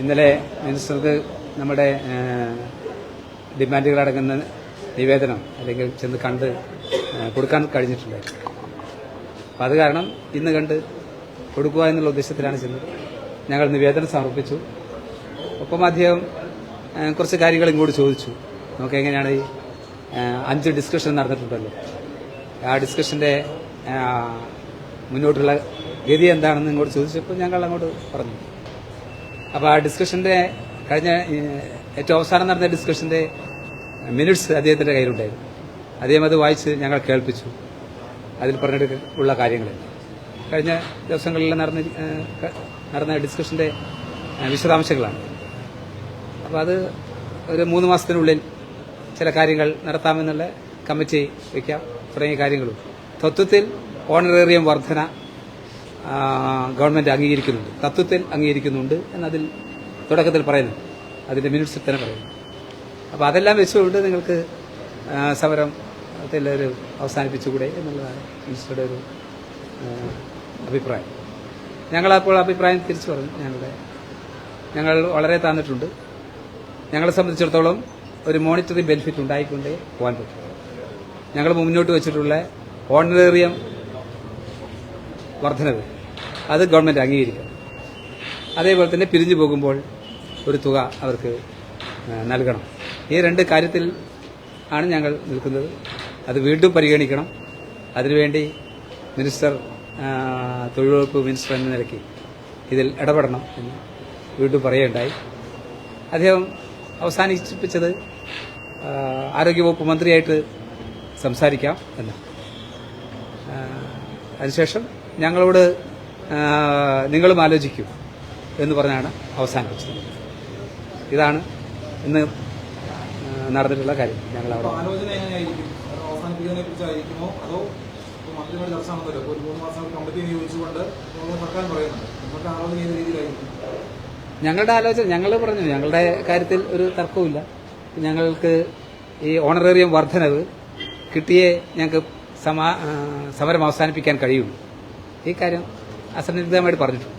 ഇന്നലെ മിനിസ്റ്റർക്ക് നമ്മുടെ ഡിമാൻഡുകൾ അടങ്ങുന്ന നിവേദനം അല്ലെങ്കിൽ ചെന്ന് കണ്ട് കൊടുക്കാൻ കഴിഞ്ഞിട്ടുണ്ടായിരുന്നു. അപ്പം അത് കാരണം ഇന്ന് കണ്ട് കൊടുക്കുക എന്നുള്ള ഉദ്ദേശത്തിലാണ് ചെന്നത്. ഞങ്ങൾ നിവേദനം സമർപ്പിച്ചു. ഒപ്പം അദ്ദേഹം കുറച്ച് കാര്യങ്ങൾ ഇങ്ങോട്ട് ചോദിച്ചു. നമുക്ക് എങ്ങനെയാണ് ഈ അഞ്ച് ഡിസ്കഷൻ നടന്നിട്ടുണ്ടല്ലോ. ആ ഡിസ്കഷന്റെ മുന്നോട്ടുള്ള ഗതി എന്താണെന്ന് ഇങ്ങോട്ട് ചോദിച്ചപ്പോൾ ഞങ്ങൾ അങ്ങോട്ട് പറഞ്ഞു. അപ്പോൾ ആ ഡിസ്കഷന്റെ കഴിഞ്ഞ ഏറ്റവും അവസാനം നടന്ന ഡിസ്കഷന്റെ മിനിറ്റ്സ് അദ്ദേഹത്തിന്റെ കയ്യിലുണ്ടായിരുന്നു. അദ്ദേഹം അത് വായിച്ച് ഞങ്ങൾ കേൾപ്പിച്ചു. അതിൽ പറഞ്ഞെടുക്കുള്ള കാര്യങ്ങളുണ്ട് കഴിഞ്ഞ ദിവസങ്ങളിൽ നടന്ന നടന്ന ഡിസ്കഷന്റെ വിശദാംശങ്ങളാണ്. അപ്പോൾ അത് ഒരു മൂന്ന് മാസത്തിനുള്ളിൽ ചില കാര്യങ്ങൾ നടത്താമെന്നുള്ള കമ്മിറ്റി വയ്ക്കാം തുടങ്ങിയ കാര്യങ്ങളും തത്വത്തിൽ ഓണറേറിയം വർധന ഗവൺമെന്റ് അംഗീകരിക്കുന്നുണ്ട്. തത്വത്തിൽ അംഗീകരിക്കുന്നുണ്ട് എന്നതിൽ തുടക്കത്തിൽ പറയുന്നു. അതിന്റെ മിനിറ്റ്സിൽ തന്നെ പറയുന്നു. അപ്പോൾ അതെല്ലാം വെച്ചുകൊണ്ട് നിങ്ങൾക്ക് സമരം ഒരു അവസാനിപ്പിച്ചുകൂടെ എന്നുള്ളതാണ് മിനിസ്റ്ററുടെ ഒരു അഭിപ്രായം. ഞങ്ങളപ്പോൾ അഭിപ്രായം തിരിച്ചു പറഞ്ഞു ഞങ്ങളുടെ. ഞങ്ങൾ വളരെ താന്നിട്ടുണ്ട്. ഞങ്ങളെ സംബന്ധിച്ചിടത്തോളം ഒരു മോണിറ്ററി ബെനിഫിറ്റ് ഉണ്ടായിക്കൊണ്ടേ പോകാൻ പറ്റും. ഞങ്ങൾ മുന്നോട്ട് വെച്ചിട്ടുള്ള ഓണറേറിയം വർധനവ്. അത് ഗവൺമെന്റ് അംഗീകരിക്കണം അതേപോലെ തന്നെ പിരിഞ്ഞു പോകുമ്പോൾ ഒരു തുക അവർക്ക് നൽകണം. ഈ രണ്ട് കാര്യത്തിൽ ആണ് ഞങ്ങൾ നിൽക്കുന്നത്. അത് വീണ്ടും പരിഗണിക്കണം. അതിനുവേണ്ടി മിനിസ്റ്റർ തൊഴിലുറപ്പ് മിനിസ്റ്റർ എന്ന നിലയ്ക്ക് ഇതിൽ ഇടപെടണം എന്ന് വീണ്ടും പറയുകയുണ്ടായി. അദ്ദേഹം അവസാനിപ്പിച്ചത് ആരോഗ്യവകുപ്പ് മന്ത്രിയായിട്ട് സംസാരിക്കാം എന്ന്. അതിനുശേഷം ഞങ്ങളോട് നിങ്ങളും ആലോചിക്കൂ എന്ന് പറഞ്ഞാണ് അവസാനിപ്പിച്ചത് ഇതാണ് ഇന്ന് നടന്നിട്ടുള്ള കാര്യം. ഞങ്ങൾ അവിടെ ഞങ്ങളുടെ ആലോചന ഞങ്ങൾ പറഞ്ഞു ഞങ്ങളുടെ കാര്യത്തിൽ ഒരു തർക്കവുമില്ല. ഞങ്ങൾക്ക് ഈ ഓണറേറിയം വർധനവ് കിട്ടിയേ ഞങ്ങൾക്ക് സമരം അവസാനിപ്പിക്കാൻ കഴിയുള്ളൂ. ഈ കാര്യം അസന്നിഗ്ധമായിട്ട് പറഞ്ഞിട്ടുണ്ട്.